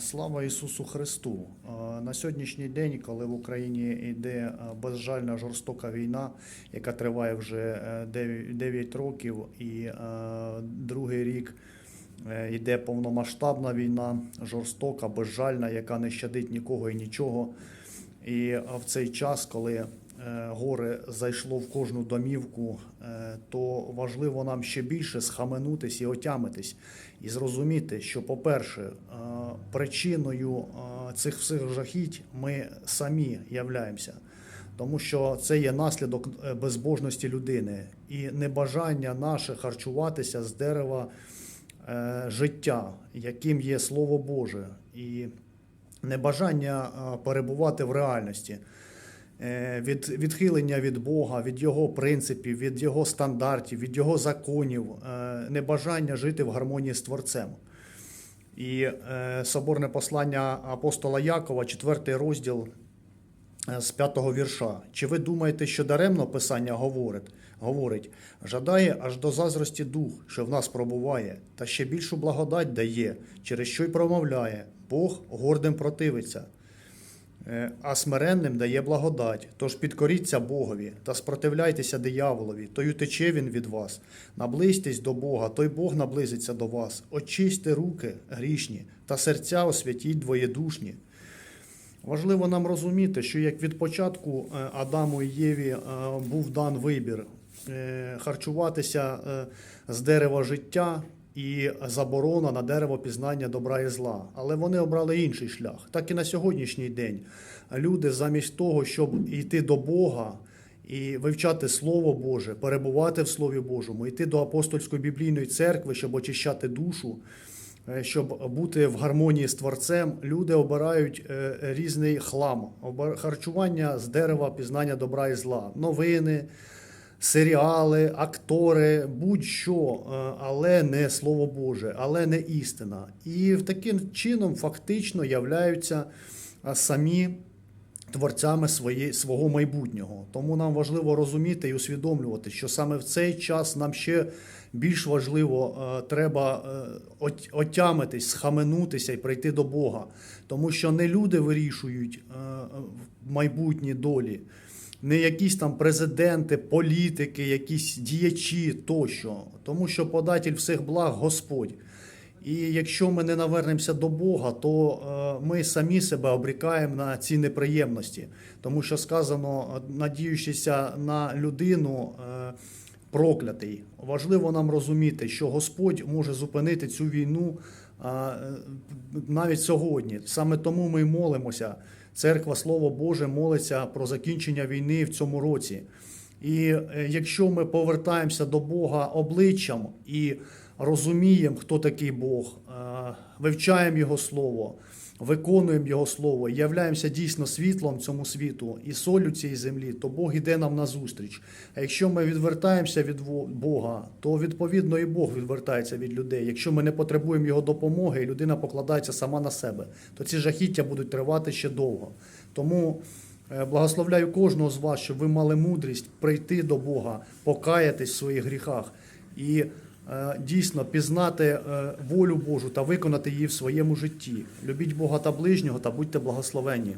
Слава Ісусу Христу! Е, На сьогоднішній день, коли в Україні йде е, безжальна жорстока війна, яка триває вже 9 років, і е, другий рік е, йде повномасштабна війна, жорстока, безжальна, яка не щадить нікого і нічого. І е, в цей час, коли е, горе зайшло в кожну домівку, е, то важливо нам ще більше схаменутись і отямитись, і зрозуміти, що, по-перше, е, причиною е, цих всіх жахіть ми самі являємося. Тому що це є наслідок е, безбожності людини і небажання наше харчуватися з дерева е, життя, яким є Слово Боже, і небажання е, перебувати в реальності, е, від відхилення від Бога, від Його принципів, від Його стандартів, від Його законів, е, небажання жити в гармонії з Творцем. І е, соборне послання апостола Якова, 4 розділ е, з 5 вірша. Чи ви думаєте, що даремно Писання говорить? Говорить, жадає аж до зазрості дух, що в нас пробуває, та ще більшу благодать дає, через що й промовляє. Бог гордим противиться, е, а смиренним дає благодать. Тож підкоріться Богові та спротивляйтеся дияволові, то й утече він від вас. Наблизьтесь до Бога, той Бог наблизиться до вас. Очисьте руки грішні та серця освятіть двоєдушні. Важливо нам розуміти, що як від початку е, Адаму і Єві е, був дан вибір е, харчуватися е, з дерева життя і заборона на дерево пізнання добра і зла. Але вони обрали інший шлях. Так і на сьогоднішній день люди замість того, щоб йти до Бога. І вивчати Слово Боже, перебувати в Слові Божому, йти до апостольської біблійної церкви, щоб очищати душу, е, щоб бути в гармонії з Творцем, люди обирають е, різний хлам, харчування з дерева пізнання добра і зла, новини, серіали, актори, будь-що, е, але не Слово Боже, але не істина. І таким чином фактично являються е, самі творцями свої, свого майбутнього. Тому нам важливо розуміти і усвідомлювати, що саме в цей час нам ще більш важливо е, треба отямитись, схаменутися і прийти до Бога. Тому що не люди вирішують майбутні долі. Не якісь там президенти, політики, якісь діячі тощо, тому що податель всіх благ Господь. І якщо ми не навернемося до Бога, то е, ми самі себе обрікаємо на ці неприємності, тому що сказано, надіючися на людину, е, проклятий. Важливо нам розуміти, що Господь може зупинити цю війну е, навіть сьогодні. Саме тому ми молимося. Церква Слово Боже молиться про закінчення війни в цьому році. І е, якщо ми повертаємося до Бога обличчям і розуміємо, хто такий Бог, е, вивчаємо Його Слово, виконуємо Його Слово, являємося дійсно світлом цьому світу і солю цієї землі, то Бог іде нам назустріч. А якщо ми відвертаємося від Бога, то відповідно і Бог відвертається від людей. Якщо ми не потребуємо Його допомоги, і людина покладається сама на себе, то ці жахіття будуть тривати ще довго. Тому Е, Благословляю кожного з вас, щоб ви мали мудрість прийти до Бога, покаятись в своїх гріхах і дійсно пізнати е, волю Божу та виконати її в своєму житті. Любіть Бога та ближнього та будьте благословенні.